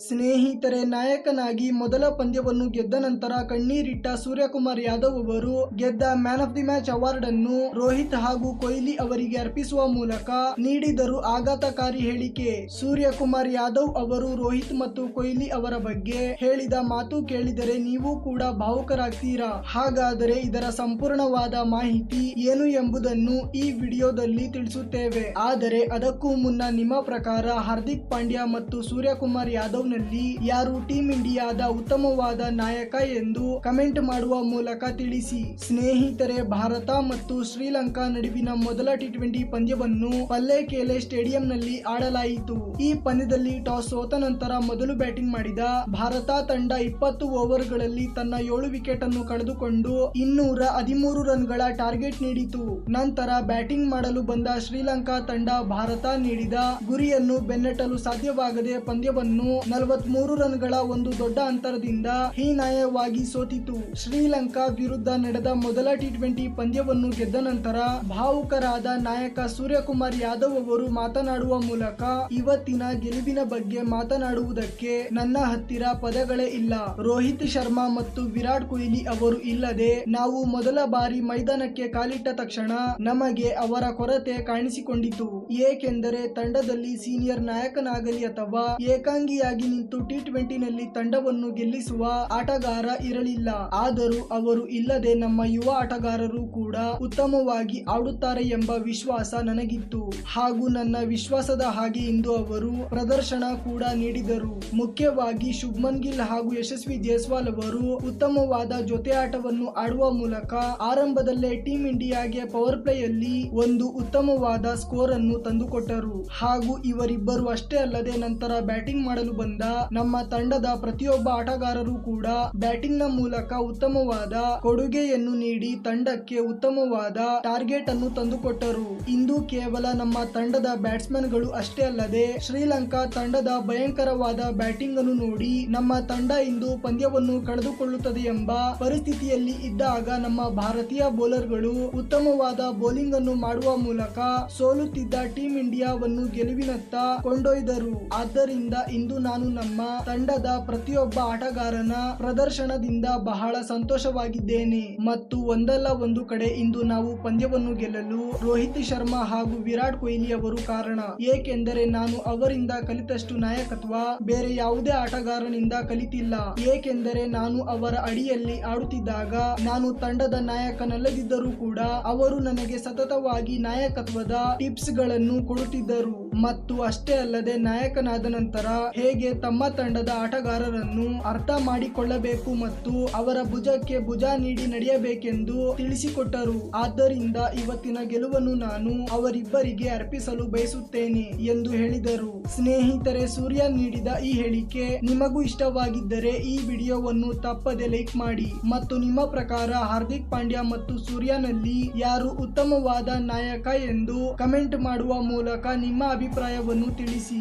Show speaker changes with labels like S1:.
S1: ಸ್ನೇಹಿತರೆ, ನಾಯಕನಾಗಿ ಮೊದಲ ಪಂದ್ಯವನ್ನು ಗೆದ್ದ ನಂತರ ಕಣ್ಣೀರಿಟ್ಟ ಸೂರ್ಯಕುಮಾರ್ ಯಾದವ್ ಅವರು ಗೆದ್ದ man of the match award ಅನ್ನು ರೋಹಿತ್ ಹಾಗೂ ಕೊಹ್ಲಿ ಅವರಿಗೆ ಅರ್ಪಿಸುವ ಮೂಲಕ ನೀಡಿದರು ಆಘಾತಕಾರಿ ಹೇಳಿಕೆ. ಸೂರ್ಯಕುಮಾರ್ ಯಾದವ್ ಅವರು ರೋಹಿತ್ ಮತ್ತು ಕೊಹ್ಲಿ ಅವರ ಬಗ್ಗೆ ಹೇಳಿದ ಮಾತು ಕೇಳಿದರೆ ನೀವು ಕೂಡ ಭಾವುಕರಾಗ್ತೀರಾ? ಹಾಗಾದರೆ ಇದರ ಸಂಪೂರ್ಣವಾದ ಮಾಹಿತಿ ಏನು ಎಂಬುದನ್ನು ಈ ವಿಡಿಯೋದಲ್ಲಿ ತಿಳಿಸುತ್ತೇವೆ. ಆದರೆ ಅದಕ್ಕೂ ಮುನ್ನ ನಿಮ್ಮ ಪ್ರಕಾರ ಹಾರ್ದಿಕ್ ಪಾಂಡ್ಯ ಮತ್ತು ಸೂರ್ಯಕುಮಾರ್ ಯಾದವ್ನಲ್ಲಿ ಯಾರು ಟೀಂ ಇಂಡಿಯಾದ ಉತ್ತಮವಾದ ನಾಯಕ ಎಂದು ಕಮೆಂಟ್ ಮಾಡುವ ಮೂಲಕ ತಿಳಿಸಿ. ಸ್ನೇಹಿತರೆ, ಭಾರತ ಮತ್ತು ಶ್ರೀಲಂಕಾ ನಡುವಿನ ಮೊದಲ ಟಿ ಟ್ವೆಂಟಿ ಪಂದ್ಯವನ್ನು ಪಲ್ಲೇಕೇಲೆ ಸ್ಟೇಡಿಯಂನಲ್ಲಿ ಆಡಲಾಯಿತು. ಈ ಪಂದ್ಯದಲ್ಲಿ ಟಾಸ್ ಸೋತ ನಂತರ ಮೊದಲು ಬ್ಯಾಟಿಂಗ್ ಮಾಡಿದ ಭಾರತ ತಂಡ ಇಪ್ಪತ್ತು ಓವರ್ಗಳಲ್ಲಿ ತನ್ನ ಏಳು ವಿಕೆಟ್ ಅನ್ನು ಕಳೆದುಕೊಂಡು ಇನ್ನೂರ ಹದಿಮೂರು ರನ್ಗಳ ಟಾರ್ಗೆಟ್ ನೀಡಿತು. ನಂತರ ಬ್ಯಾಟಿಂಗ್ ಮಾಡಲು ಬಂದ ಶ್ರೀಲಂಕಾ ತಂಡ ಭಾರತ ನೀಡಿದ ಗುರಿಯನ್ನು ಬೆನ್ನಟ್ಟಲು ಸಾಧ್ಯವಾಗದೆ ಪಂದ್ಯವನ್ನು ನಲವತ್ಮೂರು ರನ್ಗಳ ಒಂದು ದೊಡ್ಡ ಅಂತರದಿಂದ ಹೀನಾಯವಾಗಿ ಸೋತಿತು. ಶ್ರೀಲಂಕಾ ವಿರುದ್ಧ ನಡೆದ ಮೊದಲ ಟಿ ಟ್ವೆಂಟಿ ಪಂದ್ಯವನ್ನು ಗೆದ್ದ ನಂತರ ಭಾವುಕರಾದ ನಾಯಕ ಸೂರ್ಯಕುಮಾರ್ ಯಾದವ್ ಅವರು ಮಾತನಾಡುವ ಮೂಲಕ ಇವತ್ತಿನ ಗೆಲುವಿನ ಬಗ್ಗೆ ಮಾತನಾಡುವುದಕ್ಕೆ ನನ್ನ ಹತ್ತಿರ ಪದಗಳೇ ಇಲ್ಲ. ರೋಹಿತ್ ಶರ್ಮಾ ಮತ್ತು ವಿರಾಟ್ ಕೊಹ್ಲಿ ಅವರು ಇಲ್ಲದೆ ನಾವು ಮೊದಲ ಬಾರಿ ಮೈದಾನಕ್ಕೆ ಕಾಲಿಟ್ಟ ತಕ್ಷಣ ನಮಗೆ ಅವರ ಕೊರತೆ ಕಾಣಿಸಿಕೊಂಡಿತು. ಏಕೆಂದರೆ ತಂಡದಲ್ಲಿ ಸೀನಿಯರ್ ನಾಯಕನಾಗಲಿ ಅಥವಾ ಏಕಾಂಗಿಯಾಗಿ ನಿಂತು ಟಿ ಟ್ವೆಂಟಿನಲ್ಲಿ ತಂಡವನ್ನು ಗೆಲ್ಲಿಸುವ ಆಟಗಾರ ಇರಲಿಲ್ಲ. ಆದರೂ ಅವರು ಇಲ್ಲದೆ ನಮ್ಮ ಯುವ ಆಟಗಾರರು ಕೂಡ ಉತ್ತಮವಾಗಿ ಆಡುತ್ತಾರೆ ಎಂಬ ವಿಶ್ವಾಸ ನನಗಿತ್ತು. ಹಾಗೂ ನನ್ನ ವಿಶ್ವಾಸದ ಹಾಗೆ ಇಂದು ಅವರು ಪ್ರದರ್ಶನ ಕೂಡ ನೀಡಿದರು. ಮುಖ್ಯವಾಗಿ ಶುಭ್ಮನ್ ಗಿಲ್ ಹಾಗೂ ಯಶಸ್ವಿ ಜೈಸ್ವಾಲ್ ಅವರು ಉತ್ತಮವಾದ ಜೊತೆ ಆಟವನ್ನು ಆಡುವ ಮೂಲಕ ಆರಂಭದಲ್ಲೇ ಟೀಂ ಇಂಡಿಯಾಗೆ ಪವರ್ ಪ್ಲೇಯಲ್ಲಿ ಒಂದು ಉತ್ತಮವಾದ ಸ್ಕೋರ್ ಅನ್ನು ತಂದುಕೊಟ್ಟರು. ಹಾಗೂ ಇವರಿಬ್ಬರು ಅಷ್ಟೇ ಅಲ್ಲದೆ ನಂತರ ಬ್ಯಾಟಿಂಗ್ ಮಾಡಲು ಬಂದ ನಮ್ಮ ತಂಡದ ಪ್ರತಿಯೊಬ್ಬ ಆಟಗಾರರು ಕೂಡ ಬ್ಯಾಟಿಂಗ್ನ ಮೂಲಕ ಉತ್ತಮವಾದ ಕೊಡುಗೆಯನ್ನು ನೀಡಿ ತಂಡಕ್ಕೆ ಉತ್ತಮವಾದ ಟಾರ್ಗೆಟ್ ಅನ್ನು ತಂದುಕೊಟ್ಟರು. ಇಂದು ಕೇವಲ ನಮ್ಮ ತಂಡದ ಬ್ಯಾಟ್ಸ್ಮನ್ಗಳು ಅಷ್ಟೇ ಅಲ್ಲದೆ ಶ್ರೀಲಂಕಾ ತಂಡದ ಭಯಂಕರವಾದ ಬ್ಯಾಟಿಂಗ್ ಅನ್ನು ನೋಡಿ ನಮ್ಮ ತಂಡ ಇಂದು ಪಂದ್ಯವನ್ನು ಕಳೆದುಕೊಳ್ಳುತ್ತದೆ ಎಂಬ ಪರಿಸ್ಥಿತಿಯಲ್ಲಿ ಇದ್ದಾಗ ನಮ್ಮ ಭಾರತೀಯ ಬೌಲರ್ಗಳು ಉತ್ತಮವಾದ ಬೌಲಿಂಗ್ ಅನ್ನು ಮಾಡುವ ಮೂಲಕ ಸೋಲುತ್ತಿದ್ದ ಟೀಂ ಇಂಡಿಯಾವನ್ನು ಗೆಲುವಿನತ್ತ ಕೊಂಡೊಯ್ದರು. ಆದ್ದರಿಂದ ಇಂದು ನಾನು ನಮ್ಮ ತಂಡದ ಪ್ರತಿಯೊಬ್ಬ ಆಟಗಾರನ ಪ್ರದರ್ಶನದಿಂದ ಬಹಳ ಸಂತೋಷವಾಗಿದ್ದೇನೆ. ಮತ್ತು ಒಂದಲ್ಲ ಒಂದು ಕಡೆ ಇಂದು ನಾವು ಪಂದ್ಯವನ್ನು ಗೆಲ್ಲಲು ರೋಹಿತ್ ಶರ್ಮಾ ಹಾಗೂ ವಿರಾಟ್ ಕೊಹ್ಲಿ ಅವರು ಕಾರಣ. ಏಕೆಂದರೆ ನಾನು ಅವರಿಂದ ಕಲಿತಷ್ಟು ನಾಯಕತ್ವ ಬೇರೆ ಯಾವುದೇ ಆಟಗಾರನಿಂದ ಕಲಿತಿಲ್ಲ. ಏಕೆಂದರೆ ನಾನು ಅವರ ಅಡಿಯಲ್ಲಿ ಆಡುತ್ತಿದ್ದಾಗ ನಾನು ತಂಡದ ನಾಯಕನಲ್ಲದಿದ್ದರೂ ಕೂಡ ಅವರು ನನಗೆ ಸತತವಾಗಿ ನಾಯಕತ್ವದ ಟಿಪ್ಸ್ಗಳನ್ನು ಕೊಡುತ್ತಿದ್ದರು. ಮತ್ತು ಅಷ್ಟೇ ಅಲ್ಲದೆ ನಾಯಕನಾದ ನಂತರ ಹೇಗೆ ತಮ್ಮ ತಂಡದ ಆಟಗಾರರನ್ನು ಅರ್ಥ ಮಾಡಿಕೊಳ್ಳಬೇಕು ಮತ್ತು ಅವರ ಭುಜಕ್ಕೆ ಭುಜ ನೀಡಿ ನಡೆಯಬೇಕೆಂದು ತಿಳಿಸಿಕೊಟ್ಟರು. ಆದ್ದರಿಂದ ಇವತ್ತಿನ ಗೆಲುವನ್ನು ನಾನು ಅವರಿಬ್ಬರಿಗೆ ಅರ್ಪಿಸಲು ಬಯಸುತ್ತೇನೆ ಎಂದು ಹೇಳಿದರು. ಸ್ನೇಹಿತರೆ, ಸೂರ್ಯ ನೀಡಿದ ಈ ಹೇಳಿಕೆ ನಿಮಗೂ ಇಷ್ಟವಾಗಿದ್ದರೆ ಈ ವಿಡಿಯೋವನ್ನು ತಪ್ಪದೆ ಲೈಕ್ ಮಾಡಿ ಮತ್ತು ನಿಮ್ಮ ಪ್ರಕಾರ ಹಾರ್ದಿಕ್ ಪಾಂಡ್ಯ ಮತ್ತು ಸೂರ್ಯನಲ್ಲಿ ಯಾರು ಉತ್ತಮವಾದ ನಾಯಕ ಎಂದು ಕಮೆಂಟ್ ಮಾಡುವ ಮೂಲಕ ನಿಮ್ಮ ಅಭಿಪ್ರಾಯವನ್ನು ತಿಳಿಸಿ.